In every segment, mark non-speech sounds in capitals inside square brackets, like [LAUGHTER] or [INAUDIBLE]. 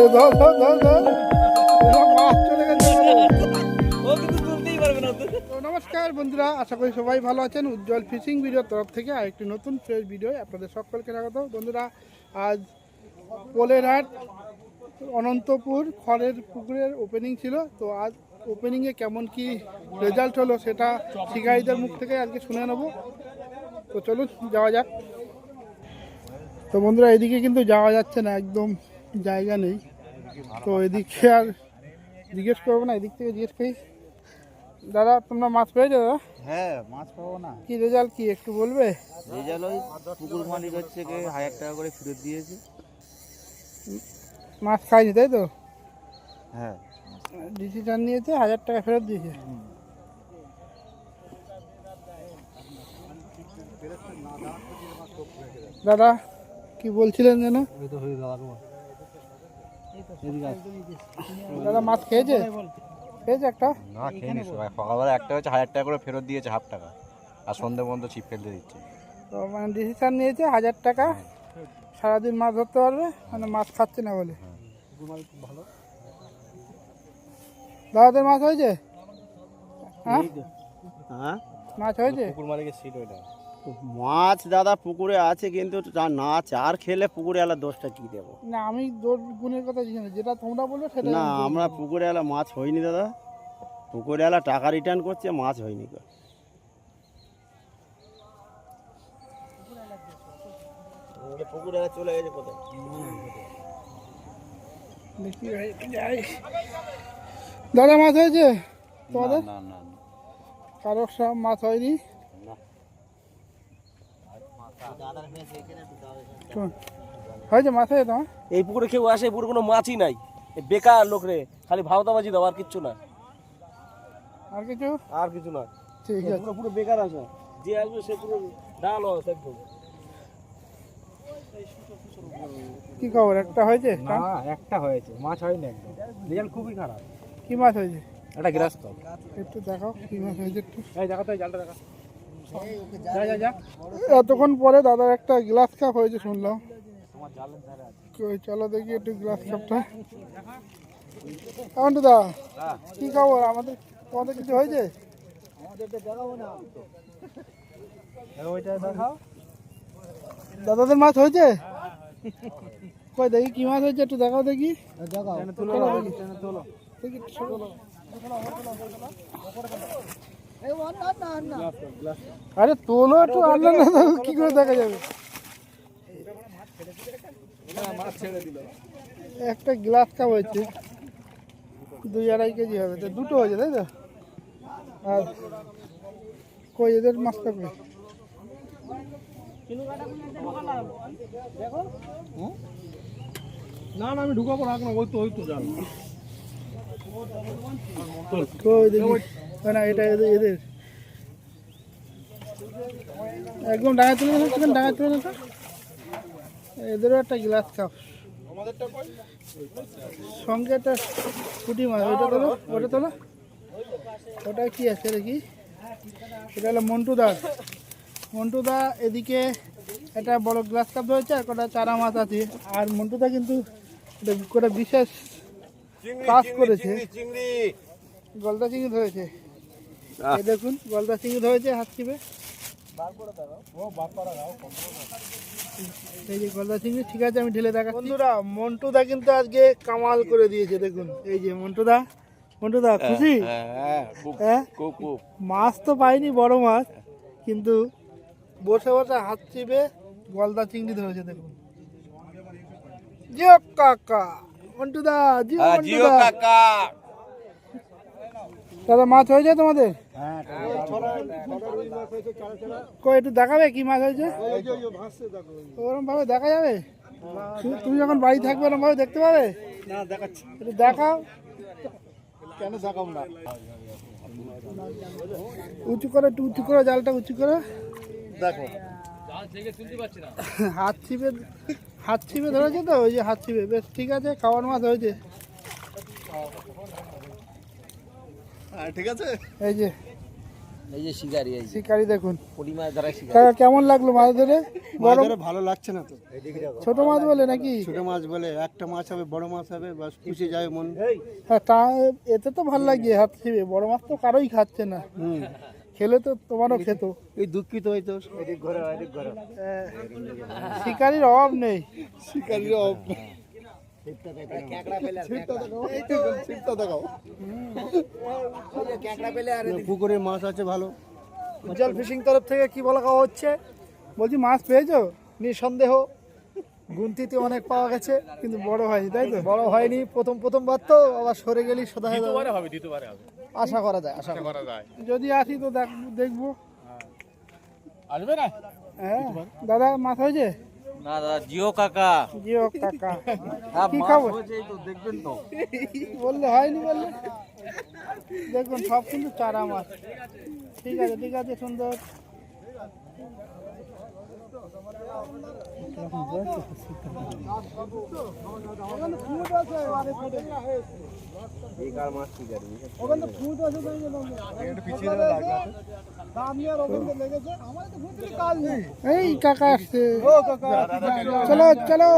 ধর ধর ধর ধর ধর মাছ চলে গেছে ও কিন্তু তুলতেই পারবে না তো। তো নমস্কার বন্ধুরা আশা করি সবাই ভালো আছেন। উজ্জ্বল ফিশিং ভিডিওর তরফ থেকে আরেকটি নতুন ফ্রেশ ভিডিও আপনাদের সকলকে স্বাগত। বন্ধুরা আজ পোলেরহাট অনন্তপুর খড়ের পুকুরের ওপেনিং ছিল। তো আজ ওপেনিংয়ে কেমন কি রেজাল্ট হলো সেটা শিকারীদের মুখ থেকে আজকে শুনে নেব। তো চলুন যাওয়া যাক। তো বন্ধুরা এদিকে কিন্তু যাওয়া যাচ্ছে না একদম জায়গা নেই। তো এদিকে আর জিজ্ঞেস করব না এদিক থেকে জিজ্ঞেস করি দাদা তোমরা মাছ পেয়েছ দাদা? হ্যাঁ মাছ পাবো না। কি রেজাল্ট কি একটু বলবে? রেজাল্ট ওই পুকুর মালিক হচ্ছে কি হাজার টাকা করে ফেরত দিয়েছে। মাছ খাইনি তাই তো? হ্যাঁ। ডিসিশন নিয়েছে হাজার টাকা ফেরত দিয়েছে। দাদা কি বলছিলেন যেন? দাদা মাছ খেয়েছে? খেয়েছে একটা? না খেয়ে নিস সকালবেলা একটা হচ্ছে হাজার টাকা করে ফেরত দিয়েছে হাফ টাকা। আর সন্ধে পর্যন্ত ছিপ ফেলতে দিচ্ছে। তো মানে ডিসিশন নিয়েছে হাজার টাকা। সারাদিন মাছ ধরতে পারবে মানে মাছ খাচ্ছে না বলে। দাদাদের মাছ হয়েছে? হ্যাঁ? হ্যাঁ? মাছ হয়েছে? পুকুর ওইটা। মাছ দাদা পুকুরে আছে কিন্তু তা- না চার খেলে পুকুরে এলা দোষটা কি দেবো? না আমি গুণের কথা জিজ্ঞেস করি। যেটা তোমরা বলবে সেটা না আমরা পুকুরে এলা মাছ হয়নি দাদা। পুকুরে এলা টাকা রিটার্ন করছে মাছ হয়নি গো। দেখি ভাই, যাই। দাদা মাছ হয়েছে? তোমাদের? না না সব মাছ হয়নি? হয়েছে মাছ হয়েছে তোমার এই পুকুরে কেউ আসে এই পুকুরে কোনো মাছই নাই। বেকার লোক রে খালি ভাওতাবাজি দাও আর কিচ্ছু না। আর কিছু? আর কিছু না। ঠিক আছে। পুরো পুরো বেকার আছে। যে আসবে সে পুরো ডাল আছে একদম কি খবর? একটা হয়েছে? না একটা হয়েছে। মাছ হয়নি একদম। রেজাল্ট খুবই খারাপ। কি মাছ হয়েছে? একটা গ্রাস তো একটু দেখাও কি মাছ হয়েছে একটু। এই দেখা তো জালটা দেখা এতক্ষণ পরে দাদার একটা গ্লাস কাপ হয়েছে শুনলাম। চলো দেখি একটু গ্লাস কাপটা কেমন দা কি খবর? আমাদের তোমাদের কিছু হয়েছে? দাদাদের মাছ হয়েছে? কই দেখি কি মাছ হয়েছে একটু দেখাও দেখি। চলো দেখি। আরে তোলো একটু আনলে না কি করে দেখা যাবে? একটা গ্লাস কাপ হয়েছে দুই আড়াই কেজি হবে তো দুটো হয়েছে তাই তো? আর কই এদের মাছ কাপে না না আমি ঢুকাবো রাখ না ওই তো ওই তো দেখি? না, এটা এদের এদের। একদম ডাঙায় তুলে না চিকেন ডাঙায় তুলে না এদেরও একটা গ্লাস কাপ সঙ্গে একটা পুটি মাছ ওইটা তোলো ওটা তোলো। ওটা কি আছে দেখি এটা হলো মন্টুদার মন্টুদা এদিকে একটা বড় গ্লাস কাপ রয়েছে আর কটা চারা মাছ আছে। আর মন্টু দা কিন্তু করে বিশেষ কাজ করেছে। গলদা চিংড়ি ধরেছে। এই দেখুন গলদা চিংড়ি ধরেছে হাত চিপে। এই যে গলদা চিংড়ি ঠিক আছে আমি ঢেলে দেখা বন্ধুরা মন্টুদা কিন্তু আজকে কামাল করে দিয়েছে দেখুন। এই যে মন্টুদা মন্টুদা খুশি? হ্যাঁ হ্যাঁ খুব মাছ তো পাইনি বড় মাছ কিন্তু বসে বসে হাত চিপে গলদা চিংড়ি ধরেছে দেখুন। জিও কাকা। মন্টুদা জিও কাকা। দাদা মাছ হয়েছে তোমাদের? কই একটু দেখাবে কি মাছ হয়েছে? ওরকম ভাবে দেখা। যাবে? তুমি- তুমি যখন বাড়ি থাকবে ওরকম ভাবে দেখতে পাবে? না দেখাচ্ছি। একটু দেখাও। কেন দেখাব না? উঁচু করে একটু উঁচু করে জালটা উঁচু করে। দেখো। হাত ছিপে হাত ছিপে ধরেছে তো? ওই যে হাত ছিপে। বেশ ঠিক আছে খাওয়ার মাছ হয়েছে। ঠিক আছে। এই যে এই যে শিকারি এই শিকারি দেখুন। পড়ি মাছ ধরা শিকারি। কাকা কেমন লাগল মাছ ধরে? বড় ভালো লাগছে না তো। ছোট মাছ বলে নাকি? ছোট মাছ বলে একটা মাছ হবে বড় মাছ হবে বাস খুশি যায় মন। হ্যাঁ তা এতে তো ভালো লাগে হাত বড় মাছ তো কারোই খাচ্ছে না। খেলে তো তোমারও খেত। এই দুঃখিত হইতো ঘরে ঘরে। শিকারির অভাব নেই। শিকারির অভাব পুকুরের মাছ আছে ভালো। উজ্জ্বল ফিশিং তরফ থেকে কি বলা খাওয়া হচ্ছে? বলছি মাছ পেয়েছ? নিঃসন্দেহ। গুনতিতে অনেক পাওয়া গেছে কিন্তু বড় হয়নি তাই তো? বড় হয়নি প্রথম প্রথমবার তো আবার সরে গেলি সোজা হয়ে যাবে। আশা করা যায় আশা করা যায়। যদি আসি তো দেখ- দেখব। আসবে না? হ্যাঁ। দাদা মাছ হয়েছে? না দাদা জিও কাকা। জিও কাকা। হ্যাঁ, কি মাছ খাব তো দেখবেন তো। বললে হয়নি বললে? দেখুন সব কিন্তু চারা মাছ ঠিক আছে ঠিক আছে সুন্দর। এই কাকা আসছে। চলো চলো।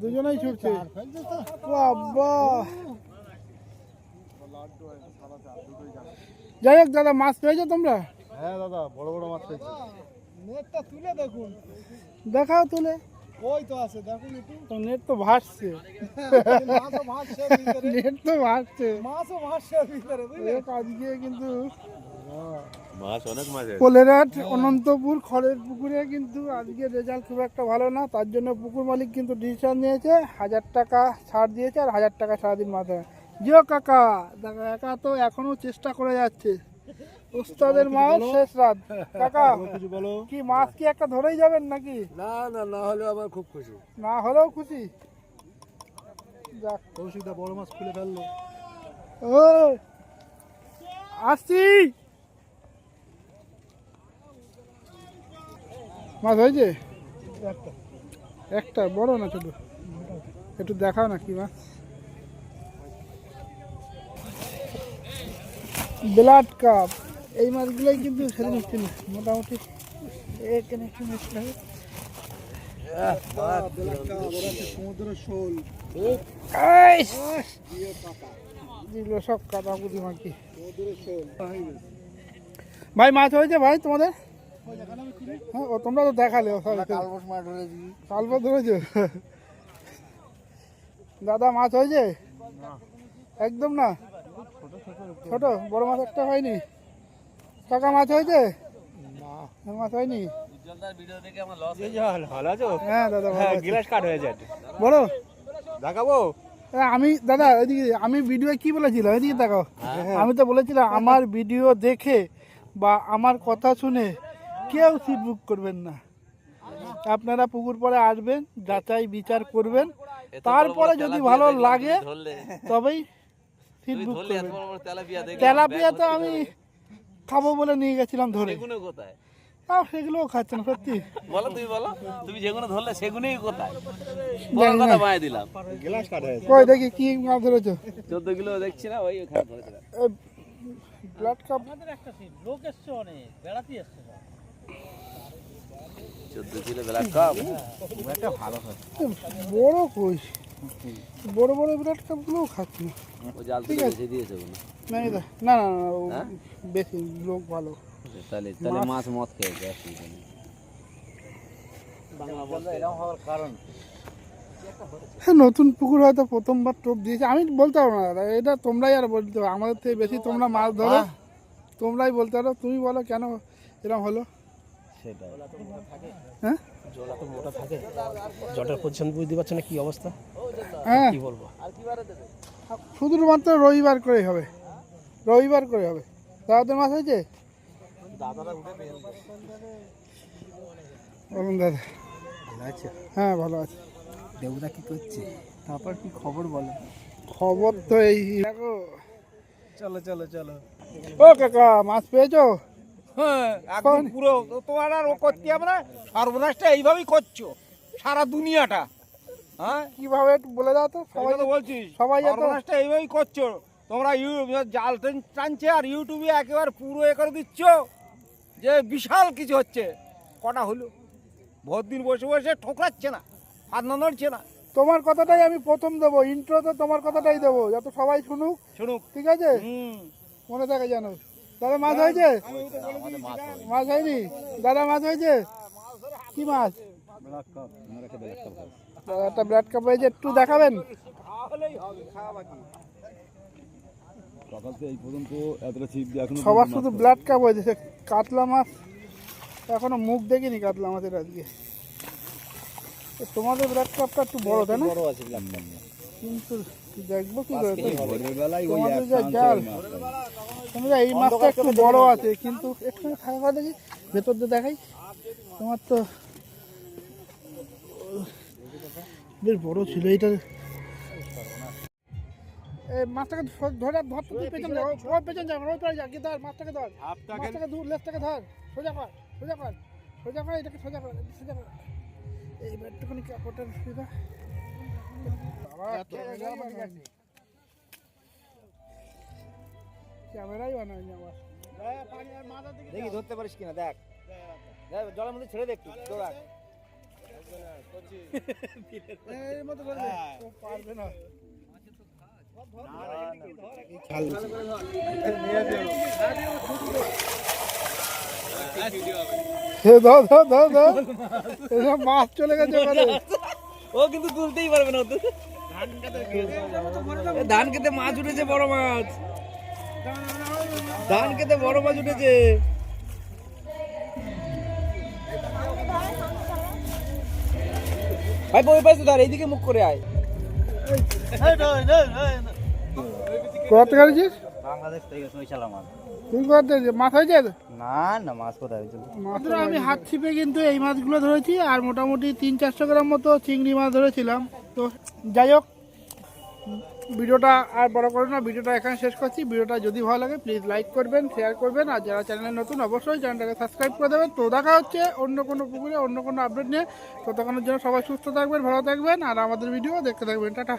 দুজনেই ছুটছে। যাই হোক দাদা মাছ পেয়েছ তোমরা? হ্যাঁ দাদা বড় বড় মাছ পেয়েছি। নেটটা তুলে দেখুন। দেখাও তুলে। ওই তো আছে দেখুন একটু। নেট তো ভাসছে। মাছও ভাসছে নেট তো ভাসছে। মাছও ভাসছে ভিতরে বুঝলে? আজকে কিন্তু মাছ অনেক মাছ কোলেরাট অনন্তপুর খড়ের পুকুরে কিন্তু আজকে রেজাল্ট খুব একটা ভালো না। তার জন্য পুকুর মালিক কিন্তু ডিসিশন নিয়েছে হাজার টাকা ছাড় দিয়েছে আর হাজার টাকা সারাদিন মাথায় জিও কাকা দেখা একা তো এখনও চেষ্টা করে যাচ্ছে। উস্তাদের মাল শেষ রাত। কাকা কিছু বলো। কি মাছ কি একটা ধরেই যাবেন নাকি? না না না হলে আমার খুব খুশি। না হলেও খুশি? যাক। কৌশিকদা বড় মাছ খুলে ফেলল। ও আসছি। মাছ হয়েছে? একটা, বড় না ছোট? একটু দেখাও না কি মাছ। Blood carp. এই মাছগুলোই কিন্তু সেদিন ছিল মোটামুটি। এখানে একটু মিশতে হবে। সমুদ্রের শোল! দিল সব কাদা কুদি ভাই, মাছ হয়েছে ভাই তোমাদের? হ্যাঁ ও তোমরা তো দেখালে কালবা ধরেছ। দাদা মাছ হয়েছে? একদম না? ছোট বড় মাছ একটা হয়নি? কাকা মাছ হয়েছে? মাছ হয়নি? ভিডিও দেখে আমার লস ভালো আছো? হ্যাঁ দাদা। গ্লাস কাট হয়ে যায়। বড় দেখাবো? আমি দাদা এদিকে আমি ভিডিও কি বলেছিলাম? এদিকে দেখো আমি তো বলেছিলাম [LAUGHS] আমার ভিডিও দেখে বা আমার কথা শুনে কেউ সিট বুক করবেন না। আপনারা পুকুর পরে আসবেন যাচাই বিচার করবেন। তারপরে যদি ভালো লাগে তবেই সিট বুক করবেন। তেলাপিয়া তো আমি খাব বলে নিয়ে গেছিলাম ধরে। সেগুলো কোথায়? তাও সেগুলোও খাচ্ছেন সত্যি। বলো তুমি বলো। তুমি যেগুলো ধরলে সেগুলোই কোথায়? বড় কথা বানিয়ে দিলাম। গ্লাস কাট কই দেখি কি মাছ ধরেছো? চোদ্দ কিলো দেখছি না ওই ওখানে ধরেছিলাম। ব্লাড কাপ চোদ্দ কিলো বেলা কম বড় কই? বড় বড় ব্লাড কাপগুলোও খাচ্ছি। ও জাল ঠিক আছে। দিয়েছে ওগুলো না না না না হ্যাঁ? বেশি লোক ভালো। তাহলে তাহলে মাছ মত খেয়েছে অসুবিধা নেই হ্যাঁ নতুন পুকুর হয়তো প্রথমবার টোপ দিয়েছে। আমি বলতে পারব না দাদা এটা তোমরাই আর বলতে আমাদের থেকে বেশি তোমরা মাছ ধরো। তোমরাই বলতে পারো। তুমি বলো কেন এরকম হলো? হ্যাঁ? জটের পজিশন বুঝতে পারছ না কি অবস্থা? হ্যাঁ। কি বলব? শুধুমাত্র রবিবার করে হবে। রবিবার করে হবে। দাদাদের মাছ হয়েছে? বলুন দাদা। হ্যাঁ ভালো আছে। দেবদা কি করছে? তারপর কি খবর বলো? খবর তো এই দেখো। চলো চলো চলো। ও কাকা মাছ পেয়েছ? হ্যাঁ। একদম পুরো তোমার আর ও করতে হবে না। সর্বনাশটা এইভাবেই করছ সারা দুনিয়াটা। হ্যাঁ? কীভাবে একটু বলে দাও তো সবাই তো বলছিস সবাই সর্বনাশটা এইভাবেই করছ। তোমরা জাল টান- টানছে আর ইউটিউবে একেবারে পুরো এ করে দিচ্ছ যে বিশাল কিছু হচ্ছে। কটা হলো? ভোর দিন বসে বসে ঠোকরাচ্ছে না হাত না নড়ছে না। তোমার কথাটাই আমি প্রথম দেবো ইন্ট্রোতে তোমার কথাটাই দেবো যাতে সবাই শুনুক। শুনুক। ঠিক আছে? হুম। মনে থাকে জানো দাদা মাছ হয়েছে? মাছ হয়নি? দাদা মাছ হয়েছে? কি মাছ? একটা ব্লাড কাপ হয়েছে একটু দেখাবেন? সবার শুধু ব্লাড কাপ হয়েছে কাতলা মাছ। এখনও মুখ দেখিনি কাতলা মাছের আজকে। তোমাদের ব্লাড কাপটা একটু বড় তাই না? কিন্তু দেখব কি করে তোমাদের যা জাল তোমরা এই মাছটা একটু বড় আছে কিন্তু একটু থাকা দেখি ভেতর দিয়ে দেখাই। তোমার তো বেশ বড় ছিল এই মাছটাকে ধরে ধর তো তুই পেছন যা ওই পেছন যা ওই পারে যা কি ধর মাছটাকে ধর। মাছটাকে দূর লেজটাকে ধর সোজা কর সোজা কর সোজা কর এটাকে সোজা কর সোজা কর। এইবার একটুখানি কাপড়টা সোজা দেখি ধরতে পারিস কিনা দেখ। দেখ, জলের মধ্যে ছেড়ে দে একটু দৌড়া এর মতো করবে ও পারবে না এ দাও দাও দাও দাও এসব মাছ চলে গেছে ও কিন্তু তুলতেই পারবে না ওদের ধান খেতে মাছ উঠেছে, বড় মাছ। ধান খেতে বড় মাছ উঠেছে। ভাই, বই পাইছো ধর এইদিকে মুখ করে আয়। থেকে আনিছিস বাংলাদেশ থেকে সৈশালা মাছ তুই কোথা মাছ হয়েছে না না মাছ কোথায় হয়েছিল? বন্ধুরা, আমি হাত ছিপে কিন্তু এই মাছগুলো ধরেছি আর মোটামুটি তিন চারশো গ্রাম মতো চিংড়ি মাছ ধরেছিলাম। তো যাই হোক ভিডিওটা আর বড় করো না ভিডিওটা এখানে শেষ করছি। ভিডিওটা যদি ভালো লাগে প্লিজ লাইক করবেন শেয়ার করবেন আর যারা চ্যানেলে নতুন অবশ্যই চ্যানেলটাকে সাবস্ক্রাইব করে দেবেন। তো দেখা হচ্ছে অন্য কোনো পুকুরে অন্য কোনো আপডেট নিয়ে। ততক্ষণের জন্য সবাই সুস্থ থাকবেন ভালো থাকবেন আর আমাদের ভিডিও দেখতে থাকবেন। টাটা।